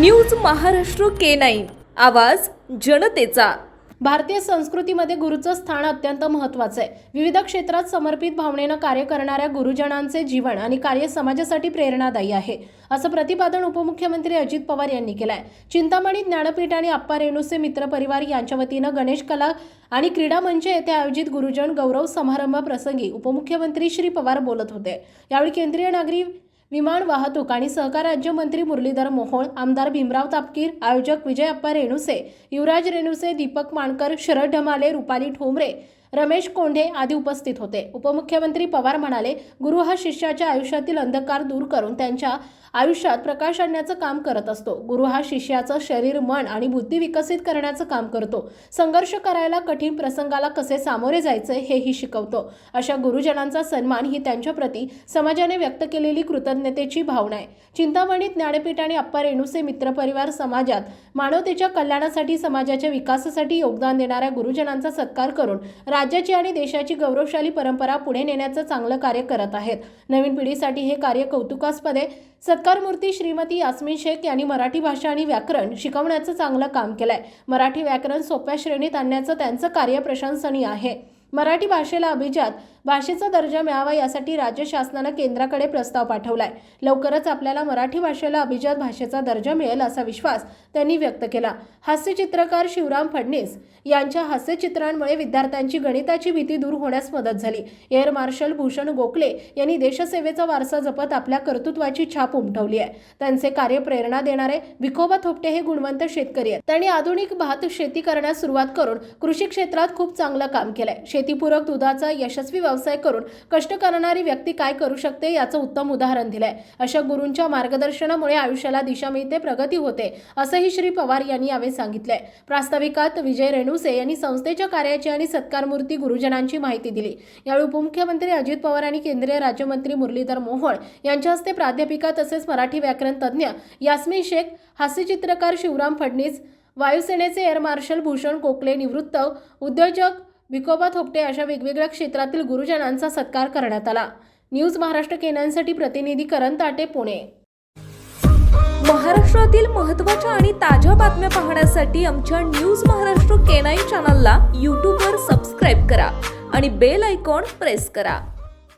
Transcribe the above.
News Maharashtra K nine. आवाज जनतेचा. भारतीय संस्कृतीमध्ये गुरुचं स्थान अत्यंत महत्त्वाचं आहे. विविध क्षेत्रात समर्पित भावनेनं कार्य करणाऱ्या गुरुजनांचे जीवन आणि कार्य समाजासाठी प्रेरणादायी आहे असं प्रतिपादन उपमुख्यमंत्री अजित पवार यांनी केलं आहे चिंतामणी ज्ञानपीठ आणि आप्पा रेणुसे मित्र परिवार यांच्या वतीनं गणेश कला आणि क्रीडा मंच येथे आयोजित गुरुजन गौरव समारंभ प्रसंगी उपमुख्यमंत्री श्री पवार बोलत होते. यावेळी केंद्रीय नागरी विमान वाहतूक आणि सहकार राज्यमंत्री मुरलीधर मोहोळ आमदार भीमराव तापकीर आयोजक विजय अप्पा रेणुसे युवराज रेणुसे दीपक माणकर शरद ढमाले रुपाली ठोंबरे रमेश कोंढे आदी उपस्थित होते. उपमुख्यमंत्री पवार म्हणाले गुरु हा शिष्याच्या आयुष्यातील अंधकार दूर करून त्यांच्या आयुष्यात प्रकाश आणण्याचं काम करत असतो. गुरु हा शिष्याचं शरीर मन आणि बुद्धी विकसित करण्याचं काम करतो. संघर्ष करायला कठीण प्रसंगाला कसे सामोरे जायचे हेही शिकवतो. अशा गुरुजनांचा सन्मान ही त्यांच्याप्रती समाजाने व्यक्त केलेली कृतज्ञतेची भावना आहे. चिंतामणी ज्ञानपीठ आणि अप्पा रेणुसे मित्रपरिवार समाजात मानवतेच्या कल्याणासाठी समाजाच्या विकासासाठी योगदान देणाऱ्या गुरुजनांचा सत्कार करून राज्याची आणि देशाची गौरवशाली परंपरा पुढे नेण्याचं चांगलं कार्य करत आहेत. नवीन पिढीसाठी हे कार्य कौतुकास्पद. आहे सत्कारमूर्ती श्रीमती यास्मिन शेख यांनी मराठी भाषा आणि व्याकरण शिकवण्याचं चांगलं काम केलंय. मराठी व्याकरण सोप्या श्रेणीत आणण्याचं त्यांचं कार्य प्रशंसनीय आहे. मराठी भाषेला अभिजात भाषेचा दर्जा मिळावा यासाठी राज्य शासनानं केंद्राकडे प्रस्ताव पाठवलाय. लवकरच आपल्याला मराठी भाषेला अभिजात भाषेचा दर्जा मिळेल असा विश्वास त्यांनी व्यक्त केला. हास्यचित्रकार शिवराम फडणीस यांच्या हास्यचित्रांमुळे विद्यार्थ्यांची गणिताची भीती दूर होण्यास मदत झाली. एअर मार्शल भूषण गोखले यांनी देशसेवेचा वारसा जपत आपल्या कर्तृत्वाची छाप उमटवली आहे. त्यांचे कार्य प्रेरणा देणारे विखोबा थोपटे हे गुणवंत शेतकरी आहेत. त्यांनी आधुनिक भात शेती करण्यास सुरुवात करून कृषी क्षेत्रात खूप चांगलं काम केलंय. शेतीपूरक दुधाचा यशस्वी व्यवसाय करून कष्ट करणारी व्यक्ती काय करू शकते याचं उत्तम उदाहरण दिलंय. अशा गुरूंच्या मार्गदर्शनामुळे आयुष्याला दिशा मिळते प्रगती होते असंही श्री पवार यांनी यावेळी सांगितलंय. प्रास्ताविकात विजय रेणुसे यांनी संस्थेच्या कार्याची आणि सत्कारमूर्ती गुरुजनांची माहिती दिली. यावेळी उपमुख्यमंत्री अजित पवार आणि केंद्रीय राज्यमंत्री मुरलीधर मोहोळ यांच्या हस्ते प्राध्यापिका तसेच मराठी व्याकरण तज्ज्ञ यास्मिन शेख हास्यचित्रकार शिवराम फडणीस वायुसेनेचे एअर मार्शल भूषण कोकले निवृत्त उद्योजक विकोबा थोपटे अशा वेगवेगळ्या क्षेत्रातील गुरुजनांचा सत्कार करण्यात आला. न्यूज महाराष्ट्र केनांसाठी प्रतिनिधी करण ताटे पुणे. महाराष्ट्रातील महत्त्वाच्या आणि ताज्या बातम्या पाहण्यासाठी आमच्या न्यूज महाराष्ट्र केनाई चॅनलला यूट्यूबवर सबस्क्राईब करा आणि बेल आयकॉन प्रेस करा.